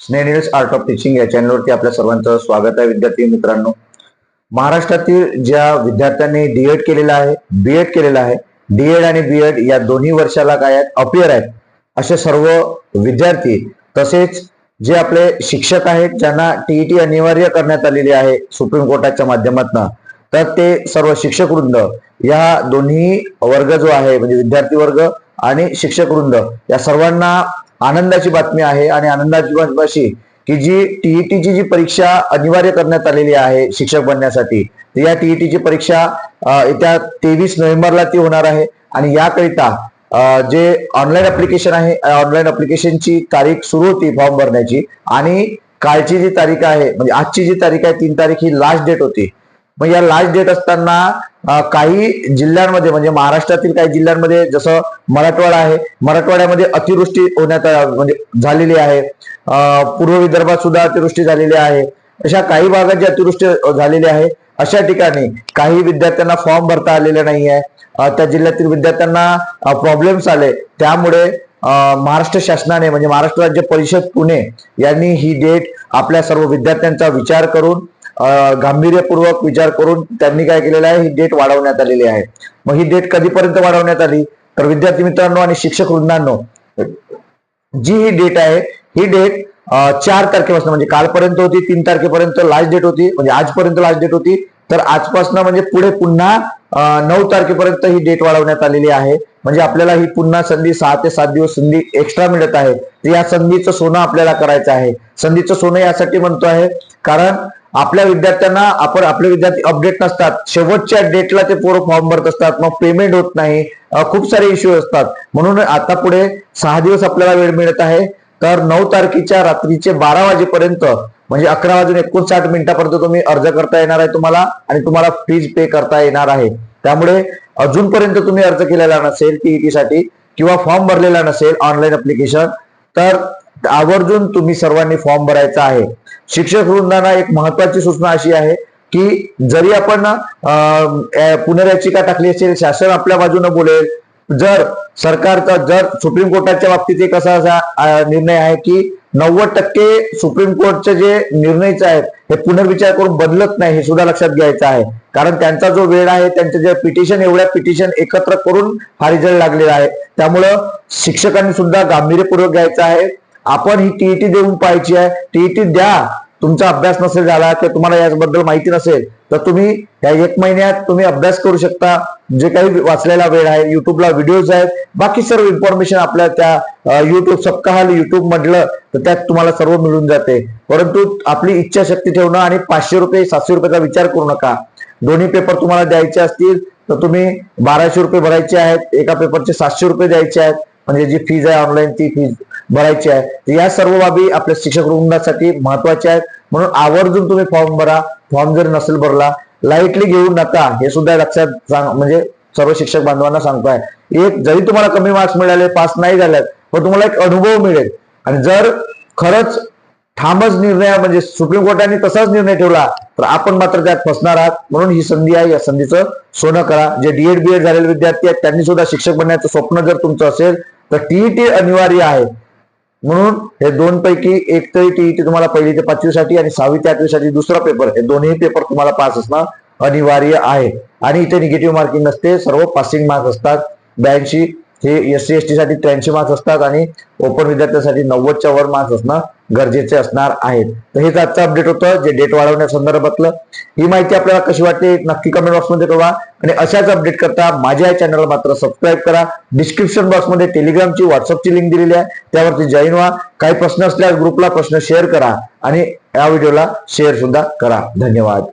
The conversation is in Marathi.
स्नेहिल्स आर्ट ऑफ टीचिंग या चॅनलवरती आपल्या सर्वांचं स्वागत आहे विद्यार्थी मित्रांनो. महाराष्ट्रातील ज्या विद्यार्थ्यांनी डीएड केलेलं आहे बीएड केलेलं आहे डीएड आणि बीएड या दोन्ही वर्षाला काय आहेत? अपियर आहेत. असे सर्व विद्यार्थी तसेच जे आपले शिक्षक आहेत ज्यांना टीईटी अनिवार्य करण्यात आलेली आहे सुप्रीम कोर्टाच्या माध्यमातून तर ते सर्व शिक्षक वृंद या दोन्ही वर्ग जो आहे म्हणजे विद्यार्थी वर्ग आणि शिक्षक वृंद या सर्वांना आनंदाची बातमी आहे आणि आनंदाची बातमी अशी की जी टीईटीची जी परीक्षा अनिवार्य करण्यात आलेली आहे शिक्षक बनण्यासाठी या टीईटीची परीक्षा येत्या तेवीस नोव्हेंबरला ती होणार आहे आणि याकरिता जे ऑनलाईन अप्लिकेशन आहे ऑनलाईन अप्लिकेशनची तारीख सुरू होती फॉर्म भरण्याची आणि कालची जी तारीख आहे म्हणजे आजची जी तारीख आहे तीन तारीख ही लास्ट डेट होती. मग या लास्ट डेट असताना काही जिल्ह्यांमध्ये म्हणजे महाराष्ट्रातील काही जिल्ह्यांमध्ये जसं मराठवाडा आहे मराठवाड्यामध्ये अतिवृष्टी होण्यात म्हणजे झालेली आहे. पूर्व विदर्भात सुद्धा अतिवृष्टी झालेली आहे. अशा काही भागात जी अतिवृष्टी झालेली आहे अशा ठिकाणी काही विद्यार्थ्यांना फॉर्म भरता आलेले नाही आहे. त्या जिल्ह्यातील विद्यार्थ्यांना प्रॉब्लेम्स आले. त्यामुळे महाराष्ट्र शासनाने म्हणजे महाराष्ट्र राज्य परिषद पुणे यांनी ही डेट आपल्या सर्व विद्यार्थ्यांचा विचार करून गांभीर्यपूर्वक विचार करून त्यांनी काय केलेलं आहे? ही डेट वाढवण्यात आलेली आहे. मग ही डेट कधीपर्यंत वाढवण्यात आली? तर विद्यार्थी मित्रांनो आणि शिक्षक वृंदांनो जी ही डेट आहे ही डेट चार तारखेपासून म्हणजे कालपर्यंत होती तीन तारखेपर्यंत लास्ट डेट होती म्हणजे आजपर्यंत लास्ट डेट होती. तर आजपासून म्हणजे पुढे पुन्हा नऊ तारखेपर्यंत ही डेट वाढवण्यात आलेली आहे. म्हणजे आपल्याला ही पुन्हा संधी सहा ते सात दिवस संधी एक्स्ट्रा मिळत आहे. तर या संधीचं सोनं आपल्याला करायचं आहे. संधीचं सोनं यासाठी म्हणतो आहे कारण आपल्या विद्यार्थ्यांना आपण आपले विद्यार्थी अपडेट नसतात. शेवटच्या डेटला ते पोरं फॉर्म भरत असतात मग पेमेंट होत नाही. खूप सारे इश्यू असतात. म्हणून आता पुढे सहा दिवस आपल्याला वेळ मिळत आहे. तर नऊ तारखेच्या रात्रीचे बारा वाजेपर्यंत म्हणजे अकरा वाजून एकोणसाठ मिनिटापर्यंत तुम्ही अर्ज करता येणार आहे तुम्हाला आणि तुम्हाला फीज पे करता येणार आहे. त्यामुळे अजूनपर्यंत तुम्ही अर्ज केलेला नसेल टीईटी साठी किंवा फॉर्म भरलेला नसेल ऑनलाईन अप्लिकेशन तर आवर्जून तुम्ही सर्वांनी फॉर्म भरायचा आहे. शिक्षक वृंदांना एक महत्वाची सूचना अशी आहे की जरी आपण पुनर्याचिका टाकली असेल शासन आपल्या बाजूने बोलेल जर सरकारचा जर सुप्रीम कोर्टाच्या बाबतीत एक असा असा निर्णय आहे की नव्वद टक्के सुप्रीम कोर्टचे जे निर्णयच आहेत हे पुनर्विचार करून बदलत नाही हे सुद्धा लक्षात घ्यायचं आहे. कारण त्यांचा जो वेळ आहे त्यांचे जे पिटिशन एवढ्या पिटिशन एकत्र करून हा रिझल्ट लागलेला आहे. त्यामुळं शिक्षकांनी सुद्धा गांभीर्यपूर्वक घ्यायचं आहे. आपण ही टीईटी देऊन पाहायची आहे. टीईटी द्या. तुमचा अभ्यास नसेल झाला किंवा तुम्हाला याबद्दल माहिती नसेल तर तुम्ही या एक महिन्यात तुम्ही अभ्यास करू शकता. जे काही वाचलेला वेळ आहे युट्यूबला व्हिडिओज आहेत. बाकी सर्व इन्फॉर्मेशन आपल्या त्या युट्यूब सप्ताहाल युट्यूब म्हटलं तर त्यात तुम्हाला सर्व मिळून जाते. परंतु आपली इच्छाशक्ती ठेवणं आणि पाचशे रुपये सातशे रुपयाचा विचार करू नका. दोन्ही पेपर तुम्हाला द्यायचे असतील तर तुम्ही बाराशे रुपये भरायचे आहेत. एका पेपरचे सातशे रुपये द्यायचे आहेत. म्हणजे जी फीज आहे ऑनलाईन ती फीज भरायची आहे तर या सर्व बाबी आपल्या शिक्षक वृंदासाठी महत्त्वाच्या आहेत. म्हणून आवर्जून तुम्ही फॉर्म भरा. फॉर्म जर नसेल भरला लाईटली घेऊ नका. हे सुद्धा लक्षात सांग म्हणजे सर्व शिक्षक बांधवांना सांगतोय. एक जरी तुम्हाला कमी मार्क्स मिळाले पास नाही झाल्यात पण तुम्हाला एक अनुभव मिळेल. आणि जर खरंच ठामच निर्णय म्हणजे सुप्रीम कोर्टाने तसाच निर्णय ठेवला तर आपण मात्र त्यात फसणार आहात. म्हणून ही संधी आहे या संधीचं सोनं करा. जे डीएड बीएड झालेले विद्यार्थी आहेत त्यांनी सुद्धा शिक्षक बनण्याचं स्वप्न जर तुमचं असेल तर टीईटी अनिवार्य आहे. म्हणून हे दोन पैकी एक तरी टीईटी तुम्हाला पहिली ते पाचवी साठी आणि सहावी ते आठवी साठी दुसरा पेपर हे दोन्ही पेपर तुम्हाला पास असणं अनिवार्य आहे. आणि इथे निगेटिव्ह मार्किंग नसते सर्व पासिंग मार्क्स असतात. ब्याऐंशी हे एस सी एस टी साठी त्र्याऐंशी मार्क्स असतात आणि ओपन विद्यार्थ्यांसाठी नव्वदच्या वर मार्क्स असणं गरजेचे असणार आहेत. तर हेच आजचं अपडेट होतं जे डेट वाढवण्या संदर्भातलं. ही माहिती आपल्याला कशी वाटते नक्की कमेंट बॉक्समध्ये कळवा. आणि अशाच अपडेट करता माझ्या या चॅनलला मात्र सबस्क्राईब करा. डिस्क्रिप्शन बॉक्समध्ये टेलिग्रामची व्हॉट्सअपची लिंक दिलेली आहे. त्यावरती जॉईन व्हा. काही प्रश्न असल्यास ग्रुपला प्रश्न शेअर करा. आणि या व्हिडिओला शेअर सुद्धा करा. धन्यवाद.